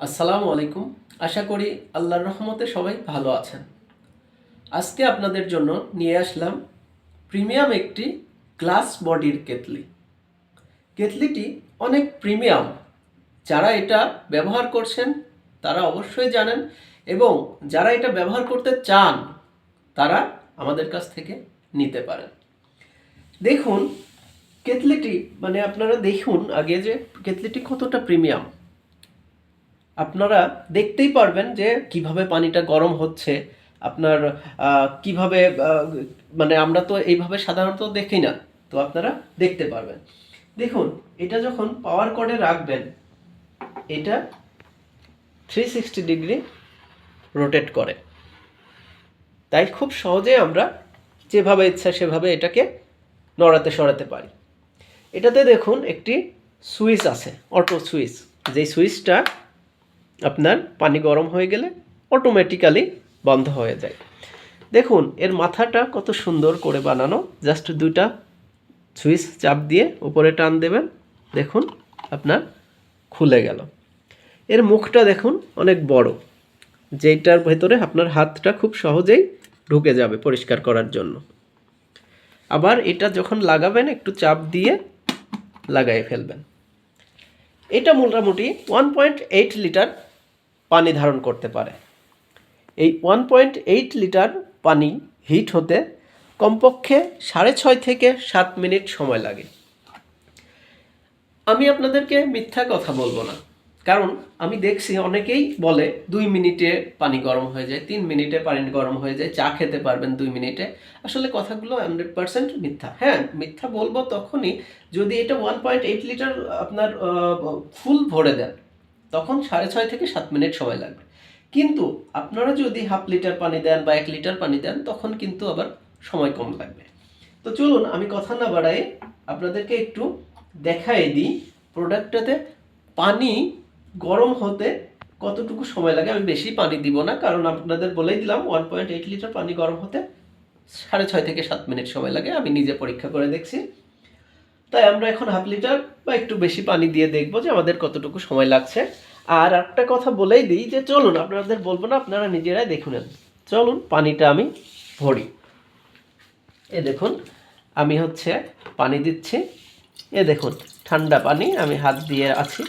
আসসালামু আলাইকুম। আশা করি আল্লাহর রহমতে সবাই ভালো আছেন। আজকে আপনাদের জন্য নিয়ে আসলাম প্রিমিয়াম একটি গ্লাস বডির কেতলি কেতলিটি অনেক প্রিমিয়াম। যারা এটা ব্যবহার করছেন, তারা অবশ্যই জানেন এবং যারা এটা ব্যবহার করতে চান, তারা আমাদের কাছ থেকে নিতে পারেন। দেখুন কেতলিটি মানে আপনারা দেখুন আগে যে কেতলিটি কতটা প্রিমিয়াম। আপনারা দেখতেই পারবেন যে কীভাবে পানিটা গরম হচ্ছে, আপনার কীভাবে মানে আমরা তো এইভাবে সাধারণত দেখি না, তো আপনারা দেখতে পারবেন। দেখুন, এটা যখন পাওয়ার কর্ডে রাখবেন, এটা থ্রি সিক্সটি ডিগ্রি রোটেট করে। তাই খুব সহজে আমরা যেভাবে ইচ্ছা সেভাবে এটাকে নড়াতে সরাতে পারি। এটাতে দেখুন একটি সুইচ আছে অটো সুইচ। যেই সুইচটা আপনার পানি গরম হয়ে গেলে অটোমেটিক্যালি বন্ধ হয়ে যায়। দেখুন, এর মাথাটা কত সুন্দর করে বানানো। জাস্ট দুইটা সুইচ চাপ দিয়ে উপরে টান দেবেন। দেখুন, আপনার খুলে গেল। এর মুখটা দেখুন, অনেক বড়। যেটার ভেতরে আপনার হাতটা খুব সহজেই ঢুকে যাবে পরিষ্কার করার জন্য। আবার এটা যখন লাগাবেন, একটু চাপ দিয়ে লাগাই ফেলবেন। এটা মোটামুটি ওয়ান পয়েন্ট এইট লিটার পানি ধারণ করতে পারে। এই ওয়ান পয়েন্ট এইট লিটার পানি হিট হতে কমপক্ষে সাড়ে ছয় থেকে সাত মিনিট সময় লাগে। আমি আপনাদেরকে মিথ্যা কথা বলব না। কারণ আমি দেখছি অনেকেই বলে, দুই মিনিটে পানি গরম হয়ে যায়, তিন মিনিটে পানি গরম হয়ে যায়, চা খেতে পারবেন দুই মিনিটে। আসলে কথাগুলো হান্ড্রেড পার্সেন্ট মিথ্যা। হ্যাঁ মিথ্যা বলব তখনই যদি এটা ওয়ান পয়েন্ট এইট লিটার আপনার ফুল ভরে দেন, তখন সাড়ে ছয় থেকে সাত মিনিট সময় লাগবে। কিন্তু আপনারা যদি হাফ লিটার পানি দেন বা এক লিটার পানি দেন, তখন কিন্তু আবার সময় কম লাগবে। তো চলুন আমি কথা না বাড়াই আপনাদেরকে একটু দেখাই দিই প্রোডাক্টটাতে পানি গরম হতে কতটুকু সময় লাগে? আমি বেশি পানি দিব না, কারণ আপনাদের বলেই দিলাম ওয়ান পয়েন্ট এইট লিটার পানি গরম হতে সাড়ে ছয় থেকে সাত মিনিট সময় লাগে, আমি নিজে পরীক্ষা করে দেখছি। তাই আমরা এখন হাফ লিটার বা একটু বেশি পানি দিয়ে দেখব যে আমাদের কতটুকু সময় লাগছে। আর একটা কথা বলেই দিই যে চলুন, আপনাদের বলব না, আপনারা নিজেরাই দেখুন চলুন, পানিটা আমি ভরি। এ দেখুন, আমি হচ্ছে পানি দিচ্ছি। এ দেখুন, ঠান্ডা পানি, আমি হাত দিয়ে আছি।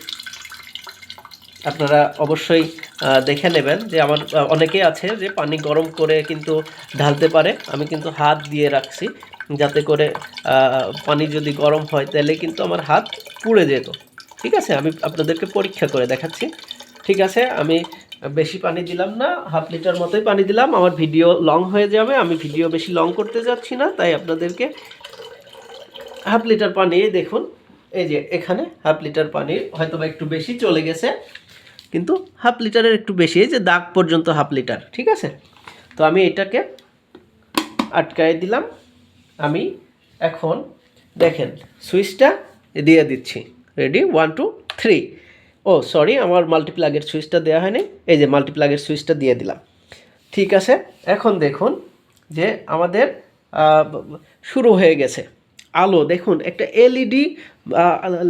আপনারা অবশ্যই দেখে নেবেন যে আমার অনেকেই আছে যে পানি গরম করে কিন্তু ঢালতে পারে। আমি কিন্তু হাত দিয়ে রাখছি যাতে করে পানি যদি গরম হয় তাহলে কিন্তু আমার হাত পুড়ে যেত। ঠিক আছে? আমি আপনাদেরকে পরীক্ষা করে দেখাচ্ছি। ঠিক আছে? আমি বেশি পানি দিলাম না, হাফ লিটার মতোই পানি দিলাম। আমার ভিডিও লং হয়ে যাবে, আমি ভিডিও বেশি লং করতে যাচ্ছি না, তাই আপনাদেরকে হাফ লিটার পানি দেখুন, এই যে এখানে হাফ লিটার পানি হয়তো একটু বেশি চলে গেছে। কিন্তু হাফ লিটারের একটু বেশি যে দাগ পর্যন্ত হাফ লিটার, ঠিক আছে? তো আমি এটাকে আটকায় দিলাম। আমি এখন দেখেন, সুইচটা দিয়ে দিচ্ছি। Ready one two three oh sorry আমার মাল্টিপ্লাগের সুইচটা দেওয়া হয়নি। এই যে মাল্টিপ্লাগের সুইচটা দিয়ে দিলাম। ঠিক আছে? এখন দেখুন যে আমাদের শুরু হয়ে গেছে। আলো, দেখুন, একটা এলইডি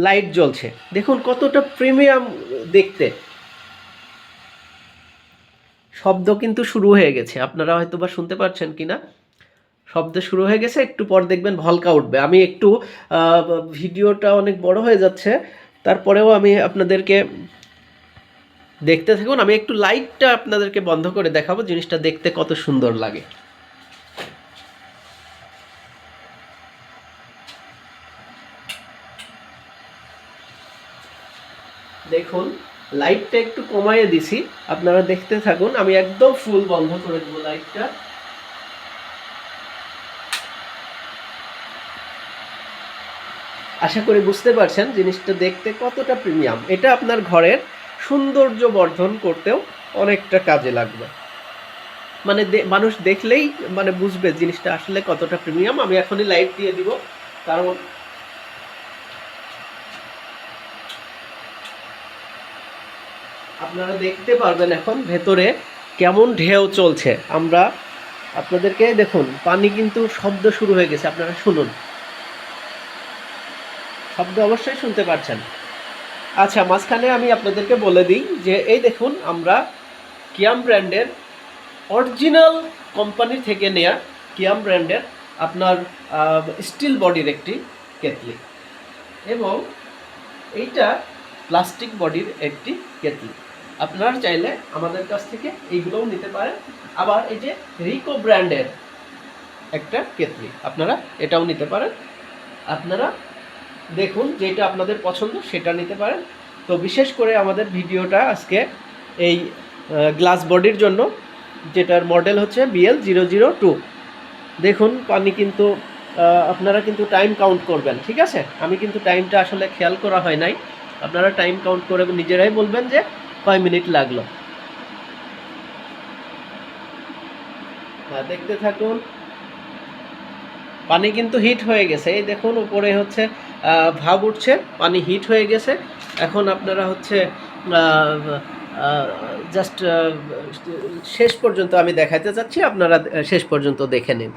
লাইট জ্বলছে। দেখুন কতটা প্রিমিয়াম দেখতে। শব্দ কিন্তু শুরু হয়ে গেছে। আপনারা হয়তো বা শুনতে পাচ্ছেন কি না শব্দ শুরু হয়ে গেছে, একটু পর দেখবেন ভলকা উঠবে। আমি একটু ভিডিওটা অনেক বড় হয়ে যাচ্ছে, তারপরেও আমি আপনাদেরকে দেখতে থাকুন। আমি একটু লাইটটা আপনাদেরকে বন্ধ করে দেখাবো, জিনিসটা দেখতে কত সুন্দর লাগে। দেখুন লাইটটা একটু কমাইয়ে দিছি। আপনারা দেখতে থাকুন, আমি একদম ফুল বন্ধ করে দেবো লাইটটা আশা করি বুঝতে পারছেন, জিনিসটা দেখতে কতটা প্রিমিয়াম এটা আপনার ঘরের সৌন্দর্য বর্ধন করতেও অনেকটা কাজে লাগবে। মানে মানুষ দেখলেই মানে বুঝবে জিনিসটা আসলে কতটা প্রিমিয়াম আমি এখনই লাইট দিয়ে দিব, কারণ আপনারা দেখতে পারবেন এখন ভেতরে কেমন ঢেউ চলছে। আমরা আপনাদেরকে দেখুন, পানি কিন্তু শব্দ শুরু হয়ে গেছে, আপনারা শুনুন। শব্দ অবশ্যই শুনতে পাচ্ছেন আচ্ছা মাঝখানে আমি আপনাদেরকে বলে দিই যে, এই দেখুন, আমরা কিয়াম ব্র্যান্ডের অরিজিনাল কোম্পানি থেকে নেয়া কিয়াম ব্র্যান্ডের আপনার স্টিল বডির একটি কেতলি এবং এইটা প্লাস্টিক বডির একটি কেতলি আপনারা চাইলে আমাদের কাছ থেকে এইগুলোও নিতে পারেন। আবার এই যে রিকো ব্র্যান্ডের একটা কেতলি, আপনারা এটাও নিতে পারেন। আপনারা দেখুন যেটা আপনাদের পছন্দ সেটা নিতে পারেন। তো বিশেষ করে আমাদের ভিডিওটা আজকে এই গ্লাস বডির জন্য, যেটার মডেল হচ্ছে বিএল জিরো জিরো টু দেখুন, পানি কিন্তু আপনারা কিন্তু টাইম কাউন্ট করবেন, ঠিক আছে? আমি কিন্তু টাইমটা আসলে খেয়াল করা হয় নাই। আপনারা টাইম কাউন্ট করে নিজেরাই বলবেন যে কয় মিনিট লাগল? হ্যাঁ দেখতে থাকুন। পানি কিন্তু হিট হয়ে গেছে। এই দেখুন, উপরে হচ্ছে ভাব উঠছে, পানি হিট হয়ে গেছে। এখন আপনারা হচ্ছে জাস্ট শেষ পর্যন্ত আমি দেখাতে চাচ্ছি, আপনারা শেষ পর্যন্ত দেখে নিন।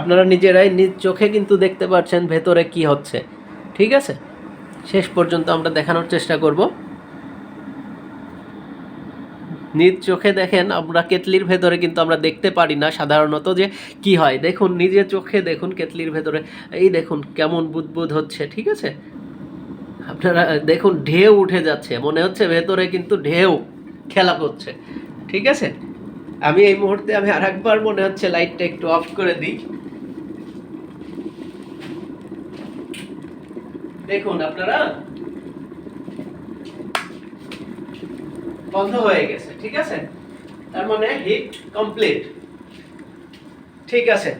আপনারা নিজেরাই নিজ চোখে কিন্তু দেখতে পাচ্ছেন ভেতরে কি হচ্ছে। ঠিক আছে? শেষ পর্যন্ত আমরা দেখানোর চেষ্টা করব। নিজ চোখে দেখেন, আমরা কেতলির ভেতরে কিন্তু আমরা দেখতে পারি না সাধারণত যে কি হয়। দেখুন, নিজের চোখে দেখুন কেতলির ভেতরে। এই দেখুন কেমন বুদবুদ হচ্ছে, ঠিক আছে? আপনারা দেখুন, ঢেউ উঠে যাচ্ছে। মনে হচ্ছে ভেতরে কিন্তু ঢেউ খেলা করছে, ঠিক আছে? আমি এই মুহূর্তে আমি আরেকবার মনে হচ্ছে লাইটটা একটু অফ করে দিই। দেখুন, আপনারা বন্ধ হয়ে গেছে, ঠিক আছে? তার মানে হিট কমপ্লিট ঠিক আছে।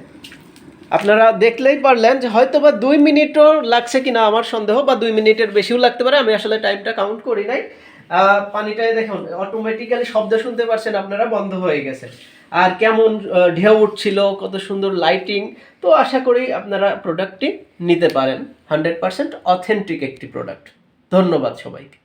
আপনারা দেখলেই পারলেন যে হয়তো বা দুই মিনিটও লাগছে কিনা, আমার সন্দেহ, বা দুই মিনিটের বেশিও লাগতে পারে, আমি আসলে টাইমটা কাউন্ট করি নাই। পানিটায় দেখুন অটোমেটিক্যালি শব্দ শুনতে পারছেন, আপনারা বন্ধ হয়ে গেছে। আর কেমন ঢেউ উঠছিল, কত সুন্দর লাইটিং তো আশা করি আপনারা প্রোডাক্টটি নিতে পারেন। হান্ড্রেড পার্সেন্ট অথেন্টিক একটি প্রোডাক্ট ধন্যবাদ সবাইকে।